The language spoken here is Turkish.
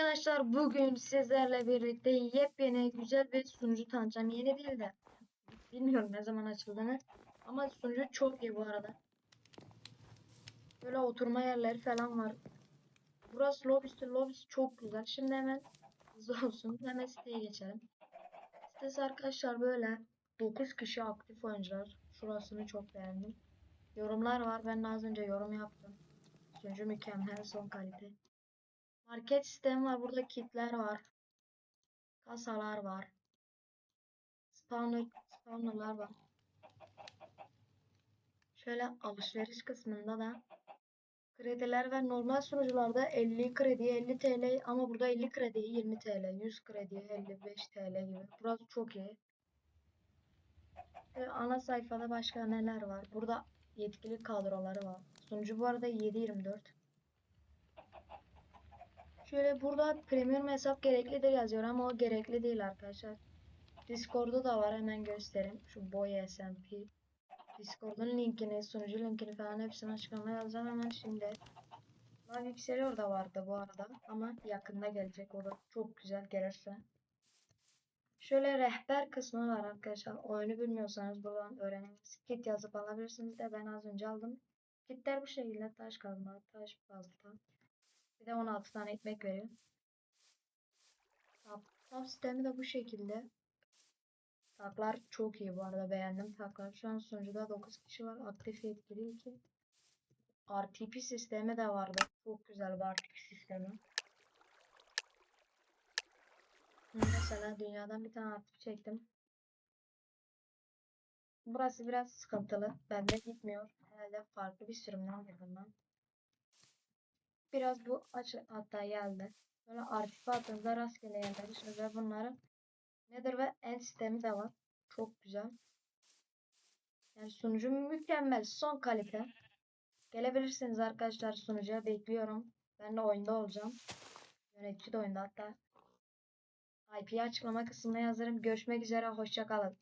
Arkadaşlar bugün sizlerle birlikte yepyeni güzel bir sunucu tanıtacağım. Yeni değil de bilmiyorum ne zaman açıldığını ama sunucu çok iyi bu arada. Böyle oturma yerleri falan var. Burası lobisi lobisi çok güzel. Şimdi hemen hızlı olsun hemen siteye geçelim. Sitesi arkadaşlar böyle 9 kişi aktif oyuncular. Şurasını çok beğendim. Yorumlar var. Ben az önce yorum yaptım. Sunucu mükemmel son kalite. Market sistemi var. Burada kitler var. Kasalar var. Spawner, spawnerlar var. Şöyle alışveriş kısmında da krediler ve normal sunucularda 50 kredi 50 TL ama burada 50 kredi 20 TL, 100 kredi 55 TL gibi. Burası çok iyi. Ve ana sayfada başka neler var? Burada yetkili kadroları var. Sunucu bu arada 7/24. Şöyle burada premium hesap gereklidir yazıyor ama o gerekli değil arkadaşlar. Discord'da da var hemen göstereyim. Şu boy SMP. Discord'un linkini, sunucu linkini falan hepsini açıklamaya yazacağım hemen şimdi. Live Yükseli orada vardı bu arada ama yakında gelecek o da çok güzel gelirse. Şöyle rehber kısmı var arkadaşlar. Oyunu bilmiyorsanız buradan öğrenebilirsiniz. Kit yazıp alabilirsiniz de ben az önce aldım. Kitler bu şekilde taş kazma, taş balta. Bir de 16 tane ekmek veriyor. Tab sistemi de bu şekilde. Taklar çok iyi bu arada beğendim taklar. Şu an sunucuda 9 kişi var. Aktif yetkili 2. RTP sistemi de vardı. Çok güzel bir RTP sistemi. Mesela dünyadan bir tane RTP çektim. Burası biraz sıkıntılı. Bende gitmiyor. Herhalde farklı bir sürümden ben. Biraz bu açı hatta geldi. Böyle artifa attığınızda rastgele yerleri ve bunların Nether ve End sistemi de var. Çok güzel. Yani sunucu mükemmel. Son kalite. Gelebilirsiniz arkadaşlar sunucuya bekliyorum. Ben de oyunda olacağım. Yönetici de oyunda hatta. IP açıklama kısmına yazarım. Görüşmek üzere. Hoşçakalın.